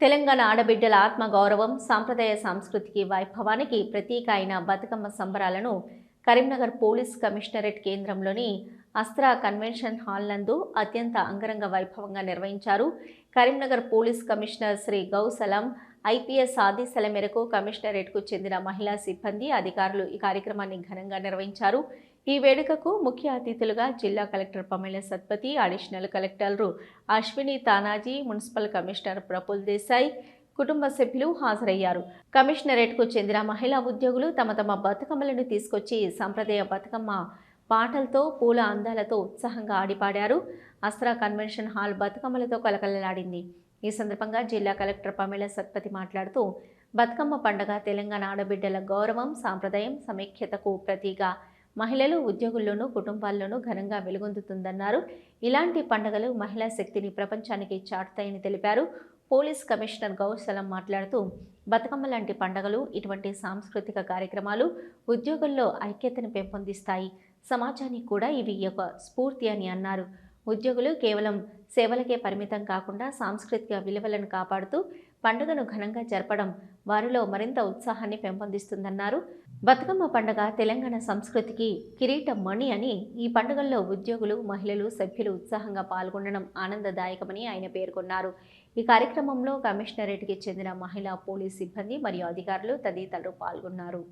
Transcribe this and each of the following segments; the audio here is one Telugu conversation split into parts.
తెలంగాణ ఆడబిడ్డల ఆత్మగౌరవం సాంప్రదాయ సాంస్కృతికి వైభవానికి ప్రతీక అయిన బతుకమ్మ సంబరాలను కరీంనగర్ పోలీస్ కమిషనరేట్ కేంద్రంలోని అస్త్రా కన్వెన్షన్ హాల్ నందు అత్యంత అంగరంగ వైభవంగా నిర్వహించారు. Karimnagar police commissioner Shri Gausalam IPS ఆదేశాల మేరకు కమిషనరేట్కు చెందిన మహిళా సిబ్బంది అధికారులు ఈ కార్యక్రమాన్ని ఘనంగా నిర్వహించారు. ఈ వేడుకకు ముఖ్య అతిథులుగా జిల్లా కలెక్టర్ పమేళ సత్పతి అడిషనల్ కలెక్టర్లు అశ్విని తానాజీ మున్సిపల్ కమిషనర్ ప్రఫుల్ దేశాయ్ కుటుంబ సభ్యులు హాజరయ్యారు. కమిషనరేట్కు చెందిన మహిళా ఉద్యోగులు తమ తమ బతుకమ్మలను తీసుకొచ్చి సంప్రదాయ బతుకమ్మ పాటలతో పూల అందాలతో ఉత్సాహంగా ఆడిపాడారు. అస్త్రా కన్వెన్షన్ హాల్ బతుకమ్మలతో కలకలలాడింది. ఈ సందర్భంగా జిల్లా కలెక్టర్ పమేళ సత్పతి మాట్లాడుతూ బతుకమ్మ పండుగ తెలంగాణ ఆడబిడ్డల గౌరవం సాంప్రదాయం సమైక్యతకు ప్రతీగా మహిళలు ఉద్యోగుల్లోనూ కుటుంబాల్లోనూ ఘనంగా వెలుగొందుతుందన్నారు. ఇలాంటి పండుగలు మహిళా శక్తిని ప్రపంచానికి చాటుతాయని తెలిపారు. పోలీస్ కమిషనర్ గౌశలం మాట్లాడుతూ బతుకమ్మ లాంటి పండుగలు ఇటువంటి సాంస్కృతిక కార్యక్రమాలు ఉద్యోగుల్లో ఐక్యతను పెంపొందిస్తాయి. సమాజానికి కూడా ఇవి ఒక స్ఫూర్తి అని అన్నారు. ఉద్యోగులు కేవలం సేవలకే పరిమితం కాకుండా సాంస్కృతిక విలువలను కాపాడుతూ పండుగను ఘనంగా జరపడం వారిలో మరింత ఉత్సాహాన్ని పెంపొందిస్తుందన్నారు. బతుకమ్మ పండుగ తెలంగాణ సంస్కృతికి కిరీట మణి అని ఈ పండుగల్లో ఉద్యోగులు మహిళలు సభ్యులు ఉత్సాహంగా పాల్గొనడం ఆనందదాయకమని ఆయన పేర్కొన్నారు. ఈ కార్యక్రమంలో కమిషనరేట్కి చెందిన మహిళా పోలీస్ సిబ్బంది మరియు అధికారులు తదితరులు పాల్గొన్నారు.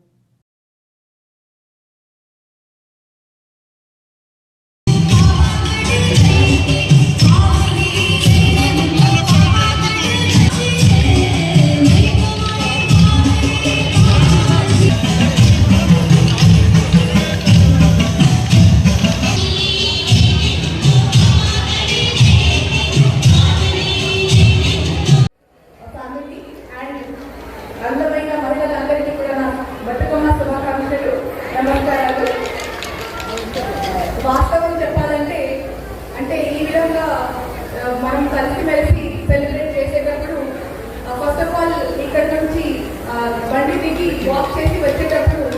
వాస్తవం చెప్పాలంటే అంటే ఈ విధంగా మనం కలిసి మెలిసి సెలబ్రేట్ చేసేటప్పుడు ఫస్ట్ ఆఫ్ ఆల్ ఇక్కడ నుంచి బండి దిగి వాక్ చేసి వచ్చేటప్పుడు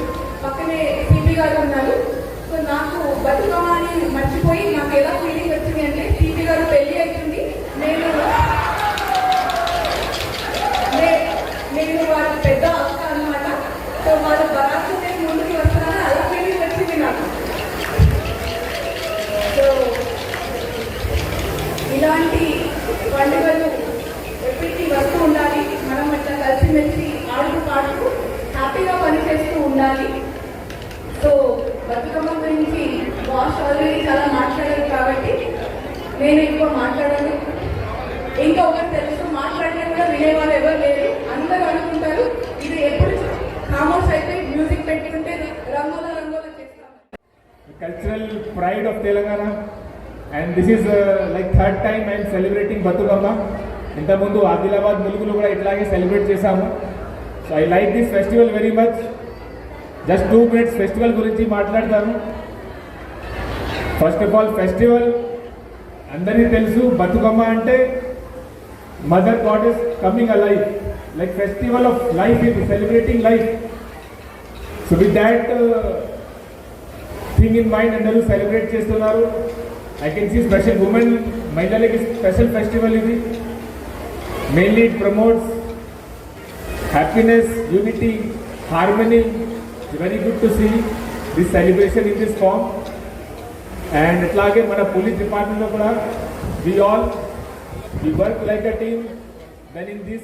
పక్కనే సిపి గారు ఉన్నారు. సో నాకు బతుకమ్మ అని మర్చిపోయి నాకు ఎలా ఫీలింగ్ వచ్చింది అంటే సిపి గారు పెళ్ళి అవుతుంది నేను నేను వాళ్ళ పెద్ద అక్క అన్నమాట సో వాళ్ళ బరాకు నేను ముందుకు వస్తున్నాను అలా ఫీలింగ్ వచ్చింది నాకు సో ఇలాంటి పండుగలు ఎప్పటికీ వస్తూ ఉండాలి మనం అట్లా ఆడుతూ పాడుతూ హ్యాపీగా పనిచేస్తూ ఉండాలి. సో బతుకమ్మ గురించి బాస్ ఆల్రెడీ చాలా మాట్లాడారు కాబట్టి నేను ఎక్కువ మాట్లాడాను. ఇంకా ఒకరు తెలుసు మాట్లాడినా కూడా వినేవాళ్ళు ఎవరు లేరు. అందరూ అనుకుంటారు ఇది ఎప్పుడు కామర్స్ అయితే మ్యూజిక్ పెట్టుకుంటే రంగుల రంగుల cultural pride of Telangana and this is like third time I'm celebrating Bathukamma ఇంతకుముందు ఆదిలాబాద్ ములుగులు కూడా ఇట్లాగే సెలబ్రేట్ చేశాము. So I like this festival very much just two minutes festival గురించి మాట్లాడతాను. ఫస్ట్ ఆఫ్ ఆల్ ఫెస్టివల్ అందరికీ తెలుసు బతుకమ్మ అంటే mother god is coming a life like festival of life ఇది celebrating life so with that thing in mind అందరూ సెలబ్రేట్ చేస్తున్నారు. I can see special women మహిళలకి స్పెషల్ ఫెస్టివల్ ఇది. Mainly it promotes happiness, unity, harmony. It's very good to see this celebration in this form. And atlage mana police department lo we all we work like a team then in this